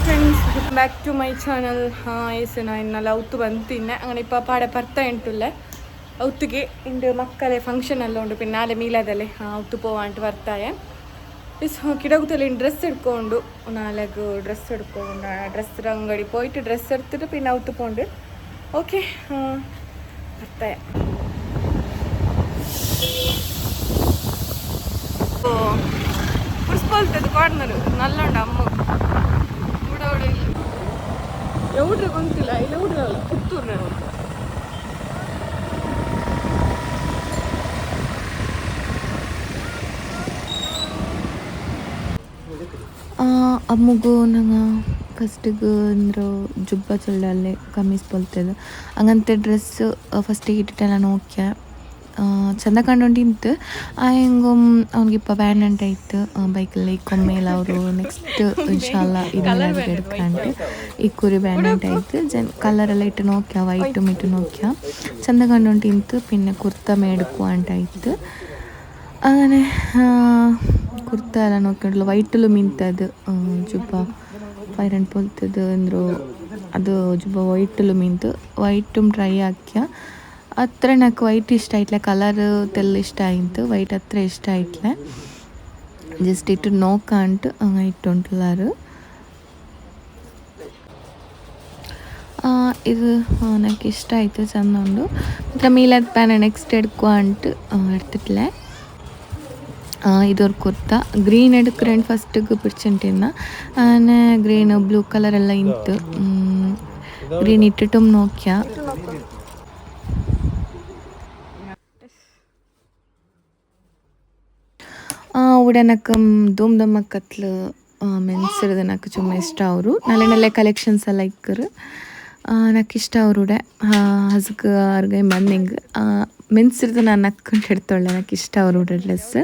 Hi friends welcome back to my channel hi so ನಾ ಇನ್ನೆಲ್ಲ ಅವತ್ತು ಬಂತು ಇನ್ನ അങ്ങനെ ഇപ്പോൾ പാടെ പർത്ത ഉണ്ടല്ലേ അവത്തുക്ക് ഉണ്ട് മക്കളെ ഫംഗ്ഷൻ എല്ലാം ഉണ്ട്. പിന്നെ നാളെ മീലാതല്ലേ ആ അവത്ത് പോവാണ്ട് വർത്തായ ഇസ് കിടകുത്തല്ലേ ഡ്രസ്സ് എടുക്കൊണ്ട് നാലക്ക് ഡ്രസ്സ് എടുക്കൊണ്ട് ഡ്രസ്സ് അങ്ങാടി പോയിട്ട് ഡ്രസ്സ് എടുത്തിട്ട് പിന്നെ അവത്ത് പോണ്ട്. ഓക്കെ വർത്തായ ഓ പോലത്തെ കോടനൊരു നല്ലോണ്ട് അമ്മ. ಎವ್ಡ್ರೆ ಗೊಂತಿಲ್ಲ ಇಲ್ಲ ಎವ್ಡ್ರಲ್ಲ ಪುತ್ತೂರ್ನ ಅಮ್ಮಗೂ ನಂಗೆ ಫಸ್ಟಿಗೆ ಅಂದ್ರೆ ಜುಬ್ಬ ಚೊಲ್ಲಲ್ಲೇ ಕಮ್ಮೀಸ್ ಬಲ್ತದ ಹಂಗಂತೆ ಡ್ರೆಸ್ ಫಸ್ಟಿಗೆ ಇಟ್ಟಿಟ್ಟೆಲ್ಲ ನೋಕ್ಯ ಚಂದ ಕಂಡುಂಟಿಂತು ಆ ಹೆಂಗೊಮ್ ಅವ್ನಿಗಿಪ್ಪ ಬ್ಯಾಂಡ್ ಅಂತ ಇತ್ತು ಬೈಕಲ್ಲಿ ಇಕ್ಕೊಮ್ಮೇಲೆ ಅವರು ನೆಕ್ಸ್ಟ್ ಇನ್ಶಾಲ್ಲ ಇದನ್ನೆಲ್ಲ ಹಿಡ್ಕೊಂಡು ಈ ಕುರಿ ಬ್ಯಾಂಡ್ ಅಂತ ಇತ್ತು ಜನ್ ಕಲರೆಲ್ಲ ಇಟ್ಟು ನೋಕ್ಯ ವೈಟು ಮಿಟ್ಟು ನೋಕ್ಯ ಚಂದ ಕಂಡುಂಟಿಂತು ಪಿನ್ನೆ ಕುರ್ತಾ ಮೇಡಕು ಅಂತ ಇತ್ತು അങ്ങനെ ಕುರ್ತಾ ಎಲ್ಲ ನೋಡ್ಕೊಂಡ್ಲು ವೈಟಲು ಮಿಂತದು ಜುಬ್ಬ ಫೈರನ್ ಪೊಲ್ತದು ಅಂದ್ರು ಅದು ಜುಬ್ಬ ವೈಟಲು ಮಿಂತು ವೈಟು ಟ್ರೈ ಹಾಕ್ಯ అత్ర నాకు ವೈಟ್ ಇಷ್ಟ ఇట్లా కలర్ తెల్ల ಇಷ್ಟ అయింది ವೈಟ್ ಹತ್ರ ಇಷ್ಟ ఇట్లా ಜಸ್ಟ್ ಇಟ್ಟು ನೋಕ ಅಂಟು ಇಟ್ಟುಂಟಲ್ಲಾರು ಇದು ನನಗೆ ಇಷ್ಟ ಆಯಿತು ಚಂದ ಉಂಡು ಮಾತ್ರ ಮೀಲದ ಪ್ಯಾನ್ ನೆಕ್ಸ್ಟ್ ಎಡ್ಕೊ ಅಂಟು ಎಡ್ತಿಟ್ಲೆ ಇದೊಂದು ಕುರ್ತಾ. ಗ್ರೀನ್ ಎಡ್ಕ್ರೆಂಡ್ ಫಸ್ಟಿಗೆ ಪಿಡ್ಚಂಟಿನ್ನ ಆನೆ ಗ್ರೀನ್ ಬ್ಲೂ ಕಲರ್ ಎಲ್ಲ ಇಂತು. ಗ್ರೀನ್ ಇಟ್ಟಿಟ್ಟು ನೋಕ್ಯ ಉಡನಕ್ಕ ಧೂಮ್ ದಮ್ಮಕ್ಕೆ ಕತ್ಲು ಮೆನ್ಸಿರೋದು ನಕ್ಕ ಚುಮ್ಮ ಇಷ್ಟ ಅವರು. ನಲ್ಲೆನಲ್ಲೇ ಕಲೆಕ್ಷನ್ಸ್ ಎಲ್ಲ ಇಕ್ಕರು. ನಕ್ಕೆ ಇಷ್ಟ ಅವರುಡೆ ಹಸುಕ್ ಅವ್ರಿಗೆ ಮನ್ನಿಂಗ್ ಮೆನ್ಸಿರೋದು ನಾನು ನಕ್ಕೊಂಡು ಹಿಡ್ತೊಳ್ಳೆ ನಕ್ಕೆ ಇಷ್ಟ ಅವರುಡೆ ಡ್ರೆಸ್.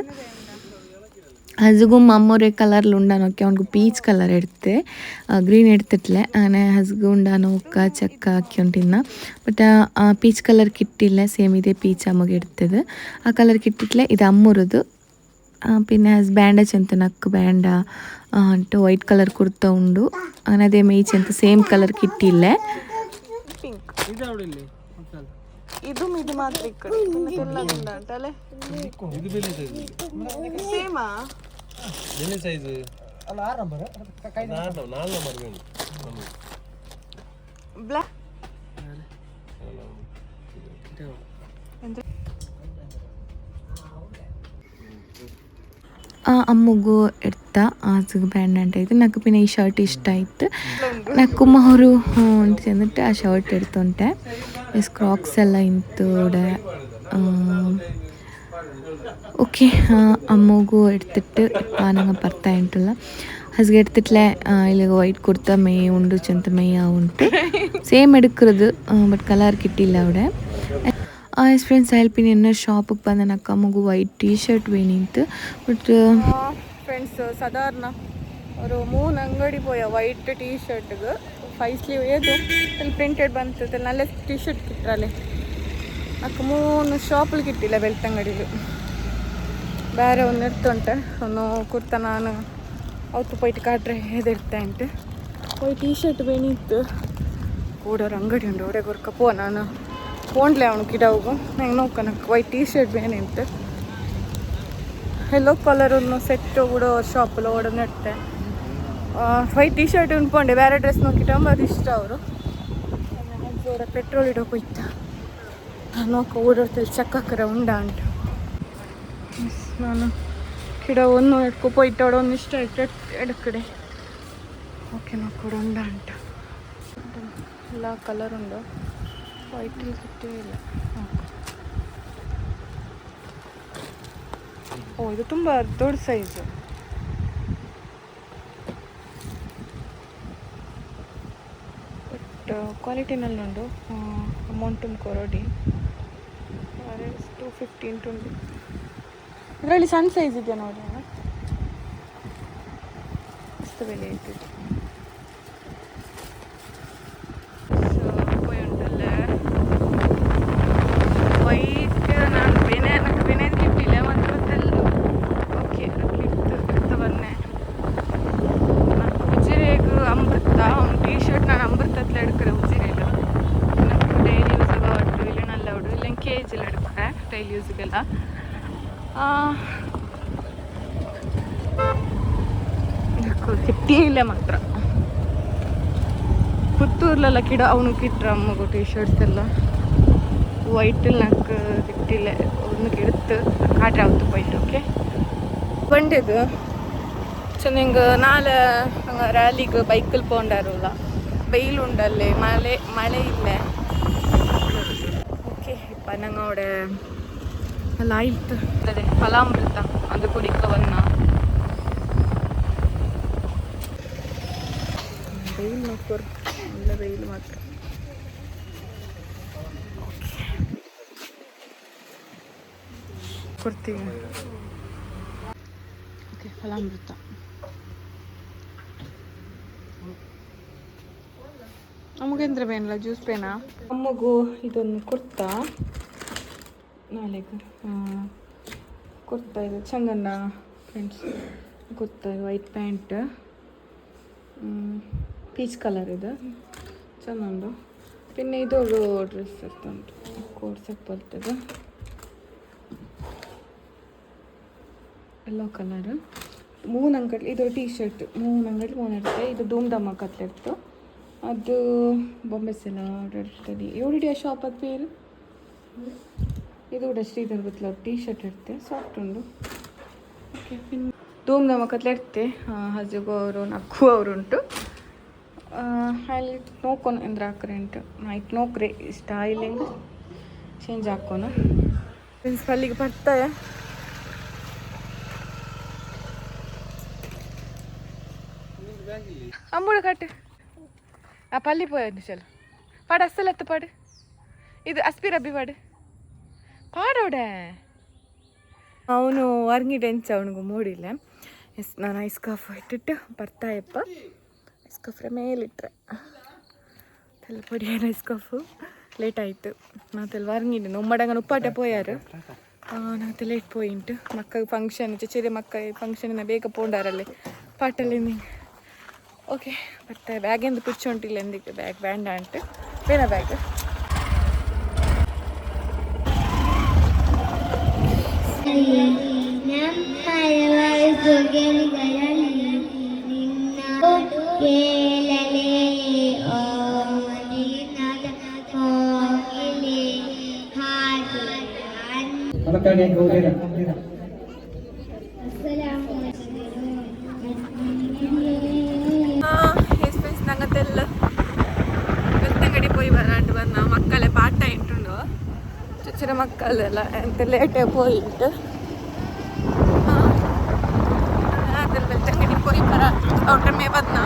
ಹಸುಗು ಮಮ್ಮೋರೇ ಕಲರ್ ಉಂಡಾನೋಕೆ ಅವನಿಗೂ ಪೀಚ್ ಕಲರ್ ಇಡ್ತೆ. ಗ್ರೀನ್ ಎಡ್ತಿಟ್ಲೆ ಆನೆ ಹಸುಗು ಉಂಡಾನೋ ಉಕ್ಕ, ಚಕ್ಕ ಅಕ್ಕಿ ಉಂಟಿನ್ನ ಬಟ್ ಪೀಚ್ ಕಲರ್ ಕಿಟ್ಟಿಲ್ಲ, ಸೇಮ್ ಇದೆ ಪೀಚ್ ಅಮ್ಮಗೆ ಇಡ್ತದೆ. ಆ ಕಲರ್ ಕಿಟ್ಟಿಟ್ಲೆ ಇದು ಅಮ್ಮರದು. പിന്നെ ಬ್ಯಾಂಡ ಚೆಂತ ನಕ್ಕು ಬ್ಯಾಂಡ ಅಂಟು ವೈಟ್ ಕಲರ್ ಕುರ್ತಾ ಉಂಡು ಅದೇ ಮೇಯ್ಚ್ ಅಂತ ಸೇಮ್ ಕಲರ್ ಕಿಟ್ಟಿಲ್ಲೆ ಪಿಂಕ್ ಇದು ಇದು ಮಾತ್ರ ಇಕ್ಕಡೆ ಎಲ್ಲ ಉಂಟಲೆ ಸೇಮಾ ಎಲ್ಲಿ ಸೈಜ್ ನಾಲ್ಕು ನಾಲ್ಕು ನಂಬರ್ ಬೇಡ ಬ್ಲ್ಯಾಕ್ అమ్ముగు ఎడతా ఆసుగు బ్యాండ్ అంటే అయితే నాకు పిన ఈ షర్ట్ ఇష్ట అయితే నాకు మోరు ఉంటుంది ఆ షర్ట్ ఎడుతుంటే ఎస్ క్రాక్స్ ఎలా ఇంతూడ ಓಕೆ ಅಮ್ಮಗೂ ಎಡ್ತಿಟ್ಟು ನಂಗೆ ಬರ್ತಾ ಉಂಟಲ್ಲ. ಹಸ್ಗೆ ಎಡ್ತಿಟ್ಲೆ ಇಲ್ಲಿ ವೈಟ್ ಕುರ್ತಾ ಮೇ ಉಂಡು ಚಂತ ಮೇಯ ಉಂಟು. ಸೇಮ್ ಎಡ್ಕರದು ಬಟ್ ಕಲರ್ ಕಿಟ್ಟಿಲ್ಲ ಅವಡೆ. ಎಸ್ ಫ್ರೆಂಡ್ಸ್ ಹೆಲ್ಪಿನ ಇನ್ನೂ ಶಾಪಿಗೆ ಬಂದ ಅಕ್ಕ ಮಗು ವೈಟ್ ಟೀ ಶರ್ಟ್ ಬೇನಿಂತು ಬಟ್ ಫ್ರೆಂಡ್ಸ್ ಸಾಧಾರಣ ಅವರು ಮೂನ್ ಅಂಗಡಿ ಪೋಯ ವೈಟ್ ಟೀ ಶರ್ಟ್ಗೆ ಫೈವ್ ಸ್ಲೀವ್ ಏದು ಇಲ್ಲಿ ಪ್ರಿಂಟೆಡ್ ಬಂತು ನಲ್ಲ ಟೀ ಶರ್ಟ್ ಕಿಟ್ರಲ್ಲಿ ಅಕ್ಕ ಮೂನು ಶಾಪಲ್ಲಿ ಕಿಟ್ಟಿಲ್ಲ ಬೆಳ್ತಂಗಡಿಲು ಬೇರೆ ಒಂದು ಇರ್ತುಂಟೆ ಒಂದು ಕುರ್ತಾ ನಾನು ಅವತ್ತು ಪೈಟ್ ಕಾಟ್ರೆ ಎದಿರ್ತಾ ಉಂಟು ಟೀ ಶರ್ಟ್ ವೇಣಿತ್ತು ಕೂಡೋರು ಅಂಗಡಿ ಉಂಟು ಒಡೆ ಕೊರ್ಕ ಪೋ ನಾನು ಫೋನ್ಲೆ ಅವನು ಗಿಡವು ನಂಗೆ ನೋಡ್ಕೊನಕ್ಕೆ ವೈಟ್ ಟೀ ಶರ್ಟ್ ಬೇನೆ ಉಂಟು ಎಲ್ಲೋ ಕಲರ್ ಒಂದು ಸೆಟ್ ಕೂಡ ಶಾಪಲ್ಲಿ ಓಡ ನೆಟ್ಟೆ ವೈಟ್ ಟೀ ಶರ್ಟ್ ಉಂಡ್ಕೊಂಡೆ ಬೇರೆ ಡ್ರೆಸ್ ನೋಕಿಟ್ಟ ಅದು ಇಷ್ಟ ಅವರು ಪೆಟ್ರೋಲ್ ಇಡೋ ಹೋಯ್ತ ನೋಕ ಓಡೋರ್ತಲ್ಲಿ ಚಕ್ಕಕ್ಕರ ಉಂಡ ಉಂಟು ನಾನು ಗಿಡ ಒಂದು ಎಡ್ಕೊ ಪೋಯ್ತ ಒಂದು ಇಷ್ಟ ಆಯ್ತು ಎಡಕಡೆ ಓಕೆ ನೋಡ್ಕೊಡ ಉಂಡ ಉಂಟು ಎಲ್ಲ ಕಲರ್ ಉಂಡು ವೈಟ್ ಸಿಟ್ಟೇ ಇಲ್ಲ ಇದು ತುಂಬ ದೊಡ್ಡ ಸೈಜು ಬಟ್ ಕ್ವಾಲಿಟಿನಲ್ಲಿ ಉಂಟು ಅಮೌಂಟ್ ಕೊರೋಡಿ ಟು ಫಿಫ್ಟೀನ್ ಟ್ವೆಂಟಿ ಇದರಲ್ಲಿ ಸಣ್ಣ ಸೈಜ್ ಇದೆಯಾ ನೋಡಿ ಮಸ್ತ್ ಬೆಲೆ ಇಟ್ಟಿದ್ದು ಎಲ್ಲ ಕಿಡ ಅವನಿಗೆ ಇಟ್ರ ಅಮ್ಮಗು ಟೀ ಶರ್ಟ್ಸ್ ಎಲ್ಲ ವೈಟಲ್ಲಿ ನಂಗೆ ಸಿಟ್ಟಿಲ್ಲ ಅವನಿಗೆ ಇಡುತ್ತೆ ಕಾಟ್ರೆ ಆವತ್ತು ವೈಟ್ ಓಕೆ ಬಂಡಿದು ಸೊ ನಂಗೆ ನಾಳೆ ರ್ಯಾಲಿಗೆ ಬೈಕಲ್ಲಿ ಪೋಂಡಾರಲ್ಲ வெயில் உண்டல்லே மழை மழை இல்லை ஓகே இப்போ நாங்கள் அவட லாயிட்டு பலாமிருத்தம் அது குடிக்க வந்தா ರೀಲ್ ನೋಡ್ಕೋರು ಇಲ್ಲ ರೀಲ್ ಮಾತ್ರ. ಕೊಡ್ತೀವಿ. ಓಕೆ ಫಲಾಮೃತ. ನಮಗೆಂದ್ರೆ ಬೇನಲ್ಲ ಜ್ಯೂಸ್ ಬೇನಾ? ಅಮ್ಮಗೂ ಇದೊಂದು ಕುರ್ತಾ. ನಾಳೆಗೆ ಕುರ್ತಾ ಇದು ಚಂದನ friends kurta white pant peach colour ಇದೆ. ಚೆನ್ನೊಂದು ಪಿನ್ನೆ ಇದು ಡ್ರೆಸ್ ಇರ್ತುಂಟು ಕೋಡ್ಸಕ್ಕೆ ಬರ್ತದೆ. ಎಲ್ಲೋ ಕಲರ್ ಮೂ ಅಂಗಡಿ ಇದು ಟೀ ಶರ್ಟ್ ಮೂ ಅಂಗಡಿ ಮೂ ಇರ್ತದೆ ಇದು ಡೂಮ್ ಡಮ್ಮ ಕತ್ಲಿರ್ತು ಅದು ಬೊಂಬೆ ಸೆಲ ಇರ್ತದೆ ಎವಡಿಯ ಶಾಪ್ ಅದು ಪೇರು ಇದು ಶ್ರೀಧರ್ ಗೊತ್ತಲ ಟೀ ಶರ್ಟ್ ಇರ್ತೆ ಸಾಫ್ಟ್ ಉಂಡು ಓಕೆ ಪಿನ್ ಡೂಮ್ ಕತ್ಲೆ ಇರ್ತೆ ಹಜಗು ಅವರು ನಕ್ಕು ಅವರುಂಟು ಉಂಟು ಅಲ್ಲಿ ನೋಡ್ಕೊಂಡು ಅಂದ್ರೆ ಹಾಕ್ರೆಂಟ್ ನೈಟ್ ನೋಕ್ರಿ ಸ್ಟೈಲಿಂಗ್ ಚೇಂಜ್ ಹಾಕೋನು ಪ್ರಿನ್ಸಿಪಲ್ಲಿಗೆ ಬರ್ತಾರೆ അമ്മൂടെ കാട്ട് ആ പള്ളി പോയായിരുന്നു ചല പാട് അസലത്ത് പാട് ഇത് അസ്പി റബി പാട് പാടവിടെ ಅವನು ಹೊರಗಿಟ್ಟು ಎಂಚ ಅವನಿಗೂ ಮೂಡಿಲ್ಲ ಎಸ್ ನಾನು ಐಸ್ ಕಾಫ್ ಇಟ್ಟಿಟ್ಟು ಬರ್ತಾಯಪ್ಪ ಐಸ್ ಸ್ಕಫ್ರ ಮೇಲಿಟ್ಟರೆ ತಲೆಪೊಡಿಯಾರ ಸ್ಕಫು ಲೇಟ್ ಆಯಿತು ನಾತೆಲ್ಲ ವರಂಗಿಂಡು ನೊಮ್ಮಡಂಗನ ಉಪ್ಪಾಟ ಪೋಯಾರು ನಾತೆ ಲೇಟ್ ಪೋಯಿಂಟು ಮಕ್ಕ ಫಂಕ್ಷನ್ ಚಚೇರಿ ಮಕ್ಕ ಫಂಕ್ಷನ್ ಫಂಕ್ಷನಿನ ಬೇಗ ಪೋಂಡಾರಲ್ಲಿ ಪಾಟಲ್ಲಿ ನೀವು ಓಕೆ ಮತ್ತೆ ಬರ್ತಾ ಬ್ಯಾಗಿಂದು ಕುಚ್ಚೊಂಟಿಲ್ಲ ಎಂದಿಗೆ ಬ್ಯಾಗ್ ಬ್ಯಾಂಡ ಅಂಟು ಬೇನ ಬ್ಯಾಗ್ ഞാൻ പരമായി നടത്താനേ ഗൗരവ പോയി വരാണ്ട് വന്ന? മക്കളെ പാട്ടായിട്ടുണ്ടോ? ചെറിയ മക്കളല്ല എന്ത് പോയിട്ട്. അതിൽ വെള്ളം പോയി വരാ. ഓട്ടമേ വന്നാ.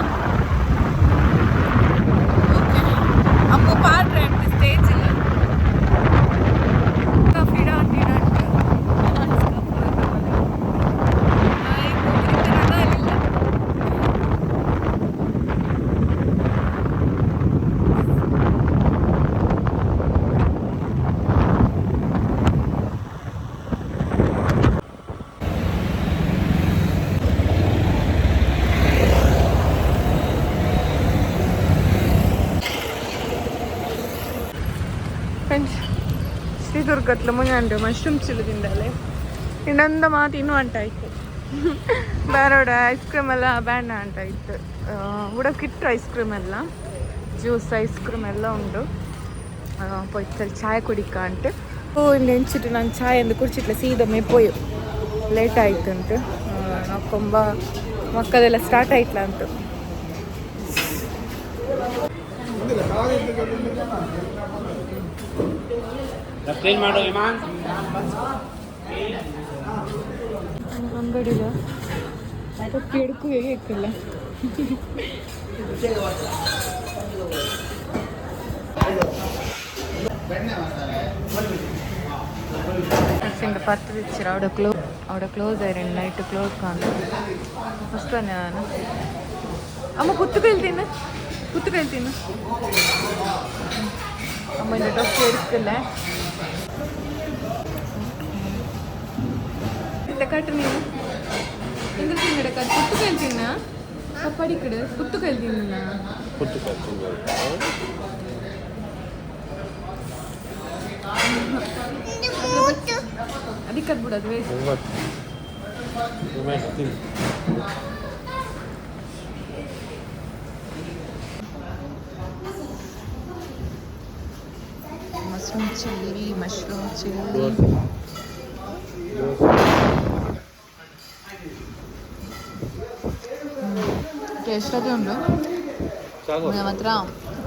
ಫ್ರೆಂಡ್ಸ್ ಶ್ರೀದುರ್ಗತ್ಲ ಮುಂಗಂಡು ಮಶ್ರೂಮ್ ಚಿಲ್ಲು ತಿಂದಲೆ ಇನ್ನೊಂದು ಮಾತು ಇನ್ನೂ ಅಂಟಾಯ್ತು ಬೇರೋಡ ಐಸ್ ಕ್ರೀಮ್ ಎಲ್ಲ ಬ್ಯಾನ್ ಅಂಟಾಯ್ತು ಉಡಕ್ಕಿಟ್ಟು ಐಸ್ ಕ್ರೀಮ್ ಎಲ್ಲ ಜ್ಯೂಸ್ ಐಸ್ ಕ್ರೀಮ್ ಎಲ್ಲ ಉಂಡು പൊയ്ത്തൽ ചായ കുടിക്കാണ്ട് ഓ നെഞ്ചിട്ട് ഞാൻ ചായ എന്ത് കുടിച്ചിട്ടില്ല സീതമ്മേ പോയി ಲೇಟ್ ಆಯ್ತು ಅಂತ ನಾಕೊಂಬ ಮಕ್ಕದೆಲ್ಲ ಸ್ಟಾರ್ಟ್ ಆಯ್ತಲ್ಲ ಅಂತ ಕ್ಲೀನ್ ಮಾಡು ಇಮಾನ್ ಅಂಗಡಿಲ ಕೆಡಕು ಹೇಗೆ ಇಕ್ಕಿಲ್ಲ இங்கே பத்து வச்சு அவட க்ளோ அவட க்ளோஸ் ஆயிரம் நைட்டு க்ளோஸ் காணும். ஃபஸ்ட் பண்ண அம்மா குத்துக்கல் தின்னு. குத்துக்கல் தின்னு. அம்மா இந்த ட்ரெஸ் எடுக்கல. ಅತ್ತ ಕಟ್ರಿ ನೀವು ಎಂದ್ರ ತಿಂಗಡ ಕಟ್ ಕುತ್ತು ಕೈಲ್ ತಿನ್ನ ಕಪ್ಪಡಿ ಕಡ ಕುತ್ತು ಕೈಲ್ ತಿನ್ನ ಕುತ್ತು ಕೈಲ್ ತಿನ್ನ ಅದಕ್ಕೆ ಅದು ಬಿಡೋದು waste mushroom chilli mushroom chilli dosa dosa taste ಅದೇ ಉಂಟು ಸಾಕು ನಮ್ಮ ಹತ್ರ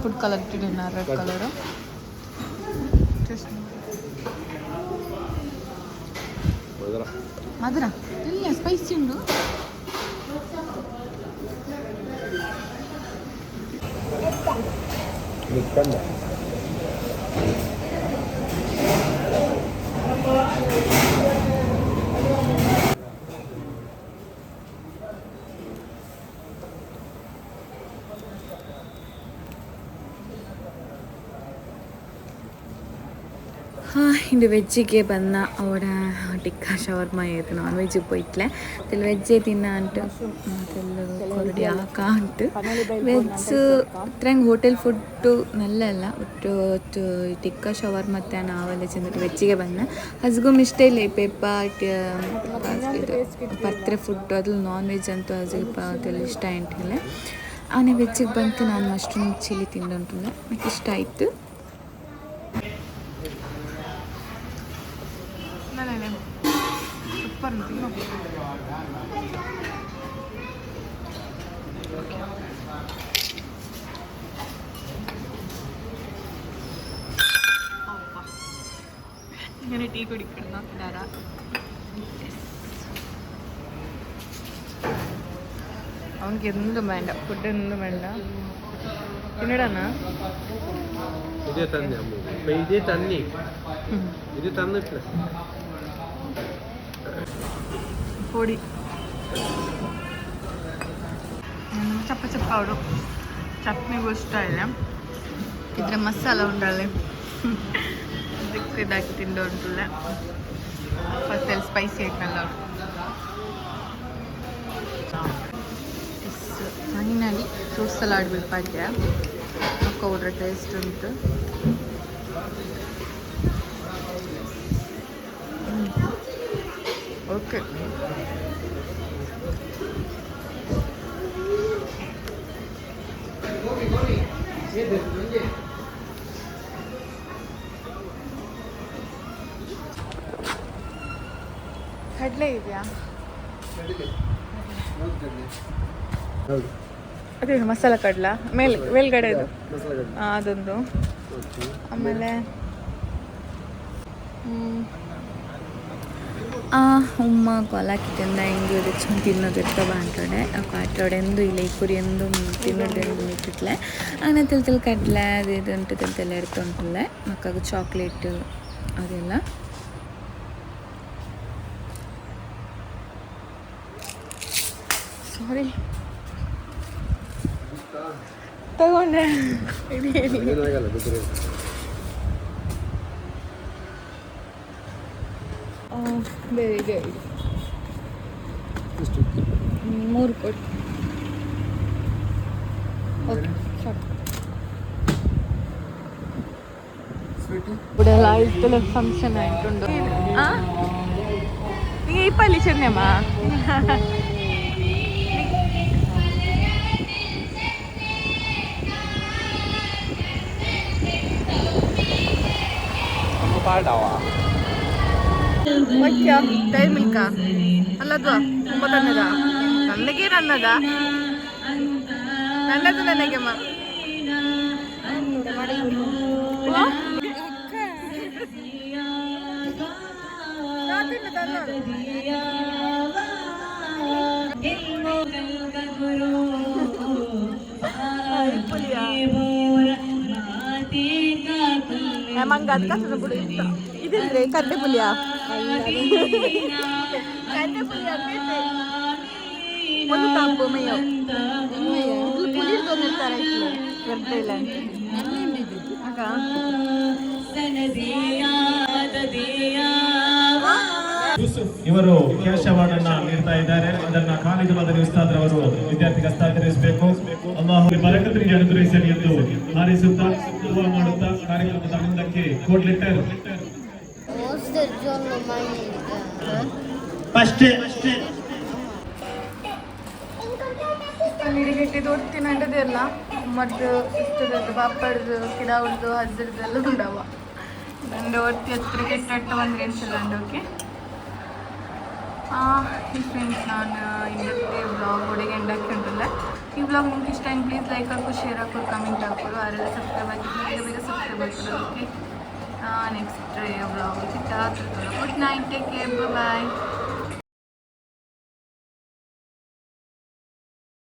ಫುಡ್ ಕಲರ್ ಇಟ್ಟಿದ್ದೀನಿ ರೆಡ್ ಕಲರು ಹೋದ್ರ ഇണ്ട് വെജ്ജിക്ക് വന്ന അവിടെ ಟಿಕ್ಕ ಶವರ್ಮ ಆಯ್ತು ನಾನ್ ವೆಜ್ಜಿಗೆ ಪೋಯ್ಲೆ ತಿಲ್ ವೆಜ್ಜೇ ತಿನ್ನ ಅಂಟು. ಕೊರಡಿ ಹಾಕ ಅಂಟು. ವೆಜ್ ಇತ್ರಂಗ್ ಹೋಟೆಲ್ ಫುಡ್ ನಲ್ಲಲ್ಲ ಒಟ್ಟು ಟಿಕ್ಕ ಶವರ್ ಮತ್ತೆ ನಾವಲ್ಲೇ ಚೆಂದಿಟ್ಟು ವೆಜ್ಜಿಗೆ ಬಂದ. ಹಸ್ಗುಮ್ ಇಷ್ಟ ಇಲ್ಲ ಈ ಪೇಪ ಇದು ಪತ್ರೆ ಫುಡ್ ಅದು ನಾನ್ ವೆಜ್ ಅಂತೂ ಹಸ್ಗೆ ಇಷ್ಟ ಆಂಟಿಲ್ಲ ಆನೆ ವೆಜ್ಜಿಗೆ ಬಂತು, ನಾನು ಮಶ್ರೂಮ್ ಚಿಲ್ಲಿ ತಿಂದು ಉಂಟು. ನನಗೆ ಇಷ್ಟ ಆಯಿತು. ഇങ്ങനെ ടീ കുടിക്കണം നോക്കിനാരാ അവനക്ക് എന്തും വേണ്ട ഫുഡ് എന്തും വേണ്ട പിന്നീടാണ് ಇದೇ ತಂದೆ ಅಮ್ಮ ಬೆ- ಇದೇ ತನ್ನಿ ಇದು ತಂದಿಟ್ಲ പൊടി ಚಪ್ಪ ಚಪ್ಪ ಅವರು ಚಟ್ನಿಗೂ ಇಷ್ಟ ಇಲ್ಲ ಇದ್ರ ಮಸಾಲ ಉಂಡಲ್ಲಿ ಇದಕ್ಕೆ ಇದಾಗಿ ತಿಂದು ಉಂಟಲ್ಲ ಫಸ್ಟ್ ಅಲ್ಲಿ ಸ್ಪೈಸಿ ಐತಲ್ಲ ಫೈನಲಿ ಫ್ರೂಟ್ ಸಲಾಡ್ ಬಿಲ್ಪಾಕ್ಯ ನೋಡ್ಕೊಬಿಟ್ರೆ ಟೇಸ್ಟ್ ಉಂಟು. ಓಕೆ ಅಲ್ಲೇ ಇದೆಯಾ? ಅದೇ ಮಸಾಲ ಕಡ್ಲ ಮೇಲೆ ಮೇಲ್ಗಡೆ ಇದು. ಅದೊಂದು. ಆಮೇಲೆ ಆ ಉಮ್ಮ ಕೊಲಾಕಿಟ್ಟಿಂದ ಹೆಂಗೆ ರಿಚ್ ತಿನ್ನೋದಿರ್ತವ ಅಂಟೋಡೆ ಕಾಟೋಡೆಂದು ಇಲ್ಲಿ ಕುರಿಯಂದು ತಿನ್ನೋದೆಂದು ಮಿಟ್ಟಿಟ್ಲೆ ಆನೆ ತಿಲ್ ತಿಲ್ ಕಡ್ಲೆ ಅದು ಇದು ಉಂಟು ತಿಲ್ ತಿಲ್ಲ ಮಕ್ಕಾಗ ಚಾಕ್ಲೇಟು ಅದೆಲ್ಲ. ಸಾರಿ ತಗೊಂಡೆ ಇಡಿ, ಇಡಿ. ಏನಾಗಲ್ಲ ಬಿದ್ದರೆ ಆ, ಬೇರೆ ಇದೆ ಇದೆ. ಇಷ್ಟು ಹ್ಮ್, ಮೂರು ಕೊಡಿ ಓಕೆ ಸಾಕು ഇവിടെ ആയിട്ടുള്ള ഫംഗ്ഷൻ ആയിട്ടുണ്ട് ആ നീ ഈ പള്ളി padała. ಮಕ್ಕ ಡೈ ಮಿಲ್ಕ ಅಲ್ಲದು ತುಂಬ ತನ್ನದ ನನಗೆ ನನ್ನದ ನನ್ನದು ನನಗೆ ಮ ಮಾತೇ ಮಂಗ ಅದಕ್ಕೆ ಬಿಡು ತಾಂಬು ಇದು ಪುಲಿ ತೊಂದಿರ್ತಾರೆ ಬರ್ತಾ ಇಲ್ಲ ಆಗ? ಇವರು ನೀಡ್ತಾ ಇದ್ದಾರೆ. ಅದನ್ನ ಕಾಲೇಜು ಮಾದರಿ ಉಸ್ತಾದ್ರವರು ವಿದ್ಯಾರ್ಥಿಗೆ ಹಸ್ತಾಂತರಿಸಬೇಕು ಅಲ್ಲಾಹು ಬರಕತ್ರಿಗೆ ಅನುಗ್ರಹಿಸಲಿ ಎಂದು ಹಾರೈಸುತ್ತಾ ದುವಾ ಮಾಡುತ್ತಾ ಕಾರ್ಯಕ್ರಮದ ಮುಂದಕ್ಕೆ ಕೋಟ್ ಲೆಟರ್ ಫಸ್ಟ್ ನೀರಿಗೆ ದೊಡ್ತಿನ ಅಂಡದೆಲ್ಲ ಮದ್ದು ಇಷ್ಟದದ್ದು ಪಾಪಡ್ದು ಕಿಡಾವ್ದು ಹದ್ರದ್ದೆಲ್ಲ ಉಂಡವ ನಂದು ಒತ್ತಿ ಹತ್ರ ಕೆಟ್ಟ ಒಂದು ಓಕೆ ಈ ಫ್ರೆಂಡ್ಸ್ ನಾನು ಇವತ್ತೇ ಬ್ಲಾಗ್ ಒಳಗೆ ಎಂಡಕ್ಕೆ ಉಂಟಲ್ಲ ही ब्लॉग मग किस टाइम प्लीज़ लाइक करो। शेयर करो कमेंट करो और सब्सक्राइब आगे सब्सक्राइब करो okay next blog good night take care bye